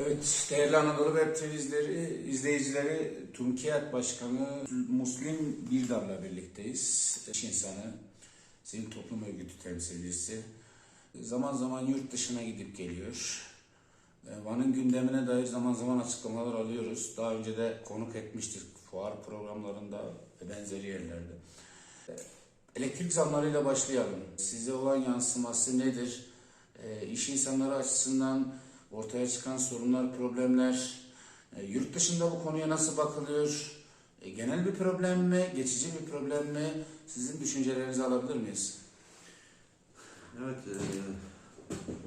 Evet, değerli Anadolu Web TV izleri, izleyicileri Tumkiyat Başkanı Muslim Birdar'la birlikteyiz. İş insanı, sivil toplum örgütü temsilcisi. Zaman zaman yurt dışına gidip geliyor. E, Van'ın gündemine dair zaman zaman açıklamalar alıyoruz. Daha önce de konuk etmiştik fuar programlarında ve benzeri yerlerde. Elektrik zamlarıyla başlayalım. Size olan yansıması nedir? E, iş insanları açısından ortaya çıkan sorunlar, problemler, e, yurt dışında bu konuya nasıl bakılıyor? E, genel bir problem mi, geçici bir problem mi? Sizin düşüncelerinizi alabilir miyiz? Evet, eee,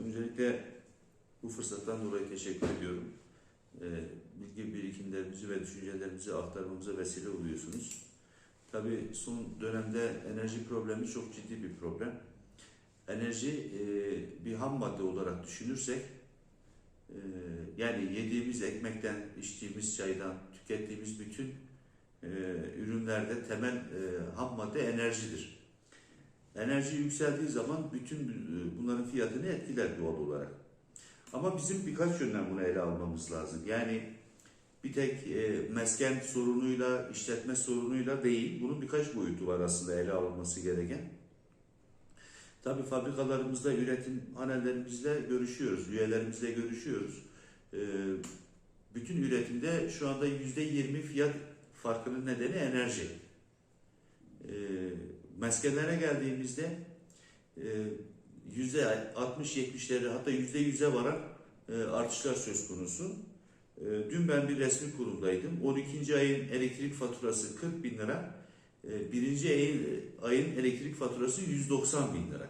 öncelikle bu fırsattan dolayı teşekkür ediyorum. Eee, bilgi birikimlerimizi ve düşüncelerimizi aktarmamıza vesile oluyorsunuz. Tabii son dönemde enerji problemi çok ciddi bir problem. Enerji eee, bir ham madde olarak düşünürsek, eee, yani yediğimiz ekmekten, içtiğimiz çaydan, tükettiğimiz bütün eee, ürünlerde temel eee, ham madde enerjidir. Enerji yükseldiği zaman bütün e, bunların fiyatını etkiler doğal olarak. Ama bizim birkaç yönden bunu ele almamız lazım. Yani bir tek e, mesken sorunuyla, işletme sorunuyla değil, bunun birkaç boyutu var aslında ele alınması gereken. Tabii fabrikalarımızda, üretim hanelerimizle görüşüyoruz, üyelerimizle görüşüyoruz. E, bütün üretimde şu anda %20 fiyat farkının nedeni enerji. E, meskenlere geldiğimizde yüzde 60-70'leri hatta yüzde yüze varan e, artışlar söz konusu. E, Dün ben bir resmi kurumdaydım. 12. ayın elektrik faturası 40 bin lira. E, Birinci ayın, elektrik faturası 190 bin lira.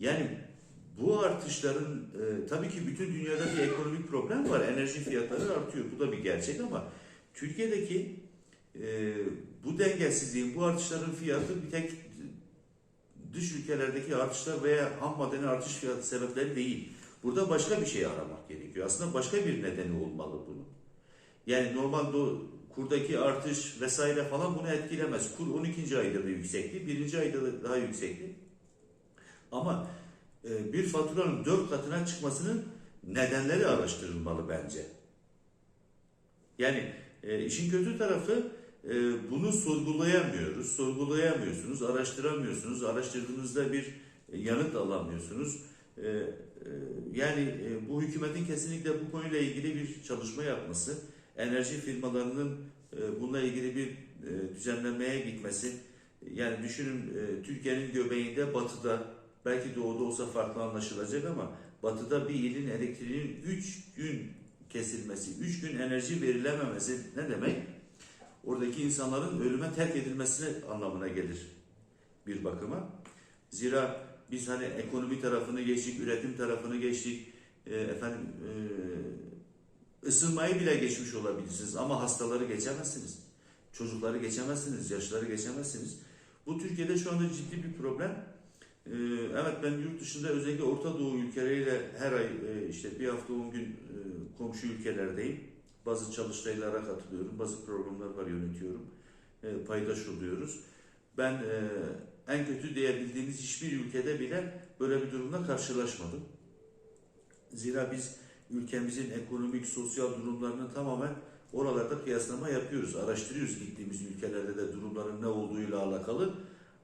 Yani bu artışların e, tabii ki bütün dünyada bir ekonomik problem var. Enerji fiyatları artıyor. Bu da bir gerçek ama Türkiye'deki e, bu dengesizliğin, bu artışların fiyatı bir tek dış ülkelerdeki artışlar veya ham maddenin artış fiyatı sebepleri değil. Burada başka bir şey aramak gerekiyor. Aslında başka bir nedeni olmalı bunun. Yani normalde o kurdaki artış vesaire falan bunu etkilemez. Kur 12. ayda da yüksekti, 1. ayda da daha yüksekti. Ama e, bir faturanın 4 katına çıkmasının nedenleri araştırılmalı bence. Yani e, işin kötü tarafı e, bunu sorgulayamıyoruz, sorgulayamıyorsunuz, araştıramıyorsunuz, araştırdığınızda bir yanıt alamıyorsunuz. Yani bu hükümetin kesinlikle bu konuyla ilgili bir çalışma yapması, enerji firmalarının e, bununla ilgili bir e, düzenlemeye gitmesi, yani düşünün e, Türkiye'nin göbeğinde batıda, belki doğuda olsa farklı anlaşılacak ama batıda bir ilin elektriğinin 3 gün kesilmesi, 3 gün enerji verilememesi ne demek? oradaki insanların ölüme terk edilmesine anlamına gelir bir bakıma. Zira biz hani ekonomi tarafını geçtik, üretim tarafını geçtik, efendim ısınmayı bile geçmiş olabilirsiniz ama hastaları geçemezsiniz. Çocukları geçemezsiniz, yaşları geçemezsiniz. Bu Türkiye'de şu anda ciddi bir problem. E, evet ben yurt dışında özellikle Orta Doğu ülkeleriyle her ay e, işte bir hafta 10 gün e, komşu ülkelerdeyim. Bazı çalıştaylara katılıyorum, bazı programlar var yönetiyorum, e, paydaş oluyoruz. Ben en kötü diyebildiğimiz hiçbir ülkede bile böyle bir durumla karşılaşmadım. Zira biz ülkemizin ekonomik, sosyal durumlarını tamamen oralarda kıyaslama yapıyoruz, araştırıyoruz gittiğimiz ülkelerde de durumların ne olduğuyla alakalı.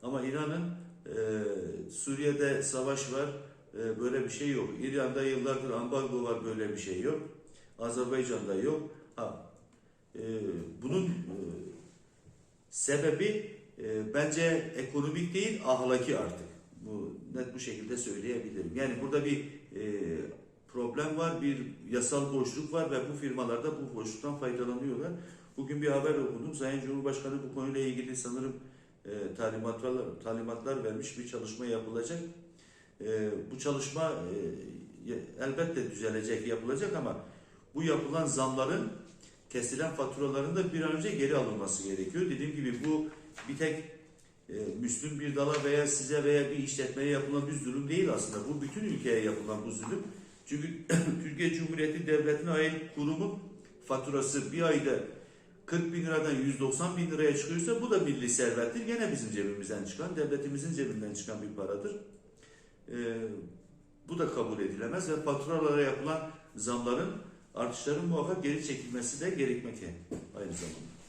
Ama inanın e, Suriye'de savaş var, e, böyle bir şey yok. İran'da yıllardır ambargo var, böyle bir şey yok. Azerbaycan'da yok. Ha, e, bunun e, sebebi e, bence ekonomik değil, ahlaki artık. Bu net bu şekilde söyleyebilirim. Yani burada bir e, problem var, bir yasal boşluk var ve bu firmalar da bu boşluktan faydalanıyorlar. Bugün bir haber okudum. Sayın Cumhurbaşkanı bu konuyla ilgili sanırım e, talimatlar, talimatlar vermiş bir çalışma yapılacak. E, bu çalışma e, elbette düzelecek, yapılacak ama bu yapılan zamların kesilen faturaların da bir an önce geri alınması gerekiyor. Dediğim gibi bu bir tek e, Müslüm bir dala veya size veya bir işletmeye yapılan bir zulüm değil aslında. Bu bütün ülkeye yapılan bu zulüm. Çünkü Türkiye Cumhuriyeti Devleti'ne ait kurumun faturası bir ayda 40 bin liradan 190 bin liraya çıkıyorsa bu da milli servettir. Gene bizim cebimizden çıkan, devletimizin cebinden çıkan bir paradır. Ee, Bu da kabul edilemez ve faturalara yapılan zamların artışların muhakkak geri çekilmesi de gerekmekte aynı zamanda.